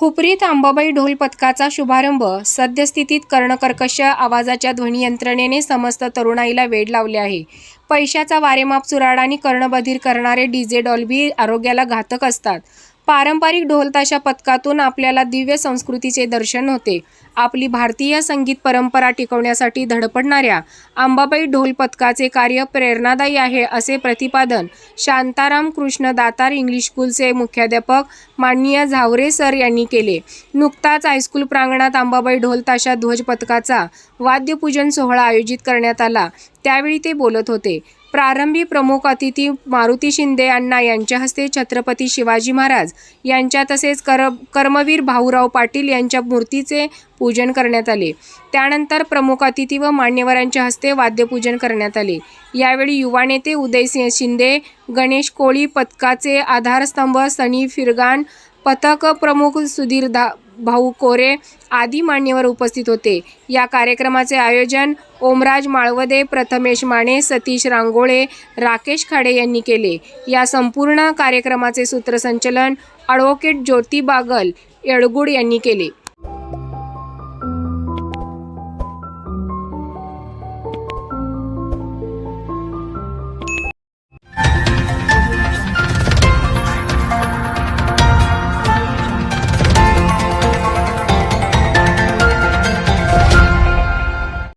हुपरीत आंबाबाई ढोल पथकाचा शुभारंभ सद्यस्थितीत कर्णकर्कश आवाजाच्या ध्वनियंत्रणेने समस्त तरुणाईला वेड लावले आहे. पैशाचा वारेमाप चुराड आणि कर्णबधीर करणारे डी जे डॉल्बी आरोग्याला घातक असतात. पारंपरिक ढोलताशा पथकातून आपल्याला दिव्य संस्कृतीचे दर्शन होते. आपली भारतीय संगीत परंपरा टिकवण्यासाठी धडपडणाऱ्या अंबाबाई ढोल पथकाचे कार्य प्रेरणादायी आहे असे प्रतिपादन शांताराम कृष्ण दातार इंग्लिश स्कूलचे मुख्याध्यापक माननीय झावरे सर यांनी केले. नुकताच हायस्कूल प्रांगणात अंबाबाई ढोलताशा ध्वज पथकाचा वाद्यपूजन सोहळा आयोजित करण्यात आला. त्यावेळी ते बोलत होते. प्रारंभी प्रमुख अतिथी मारुती शिंदे अण्णा यांच्या हस्ते छत्रपती शिवाजी महाराज यांच्या तसेच कर कर्मवीर भाऊराव पाटील यांच्या मूर्तीचे पूजन करण्यात आले. त्यानंतर प्रमुख अतिथी व मान्यवरांच्या हस्ते वाद्यपूजन करण्यात आले. यावेळी युवा नेते उदयसिंह शिंदे गणेश कोळी पथकाचे आधारस्तंभ सनी फिरगाण पथक प्रमुख सुधीर दा भाऊ कोरे आदी मान्यवर उपस्थित होते. या कार्यक्रमाचे आयोजन ओमराज माळवदे प्रथमेश माने सतीश रांगोळे राकेश खाडे यांनी केले. या संपूर्ण कार्यक्रमाचे सूत्रसंचलन ॲडव्होकेट ज्योती बागल येळगुड यांनी केले.